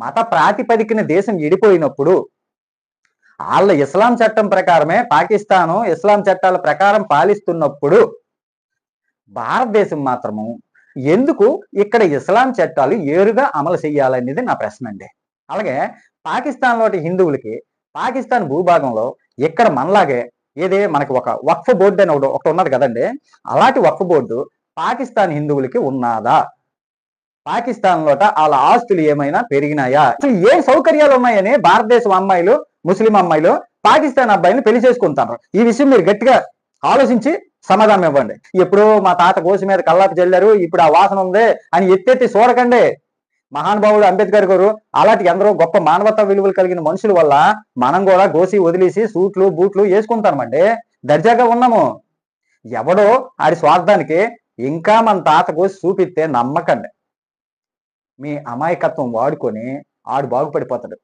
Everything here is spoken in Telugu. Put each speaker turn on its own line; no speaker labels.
మత ప్రాతిపదికన దేశం విడిపోయినప్పుడు వాళ్ళ ఇస్లాం చట్టం ప్రకారమే పాకిస్తాను ఇస్లాం చట్టాల ప్రకారం పాలిస్తున్నప్పుడు భారతదేశం మాత్రము ఎందుకు ఇక్కడ ఇస్లాం చట్టాలు ఏరుగా అమలు చేయాలనేది నా ప్రశ్న అండి. అలాగే పాకిస్తాన్ లోటి హిందువులకి పాకిస్తాన్ భూభాగంలో ఇక్కడ మనలాగే ఏదే మనకి ఒక వక్ఫ్ బోర్డు అని ఒకటి ఒకటి ఉన్నది కదండి. అలాంటి వక్ఫ్ బోర్డు పాకిస్తాన్ హిందువులకి ఉన్నదా? పాకిస్తాన్ లోట వాళ్ళ ఆస్తులు ఏమైనా పెరిగినాయా? అసలు ఏం సౌకర్యాలు ఉన్నాయని భారతదేశం అమ్మాయిలు ముస్లిం అమ్మాయిలు పాకిస్తాన్ అబ్బాయిని పెళ్ళి చేసుకుంటారు ఈ విషయం మీరు గట్టిగా ఆలోచించి సమాధానం ఇవ్వండి. ఎప్పుడు మా తాత కోసి మీద కల్లాపి చల్లారు ఇప్పుడు ఆ వాసన ఉంది అని ఎత్తెత్తి చూడకండి మహానుభావుడు అంబేద్కర్ గారు అలాంటి ఎందరో గొప్ప మానవతా విలువలు కలిగిన మనుషుల వల్ల మనం కూడా గోసి వదిలేసి సూట్లు బూట్లు వేసుకుంటామండి. దర్జాగా ఉన్నాము. ఎవడో ఆడి స్వార్థానికి ఇంకా మన తాత కోసి చూపిస్తే నమ్మకండి. మీ అమాయకత్వం వాడుకొని ఆడు బాగుపడిపోతాడు.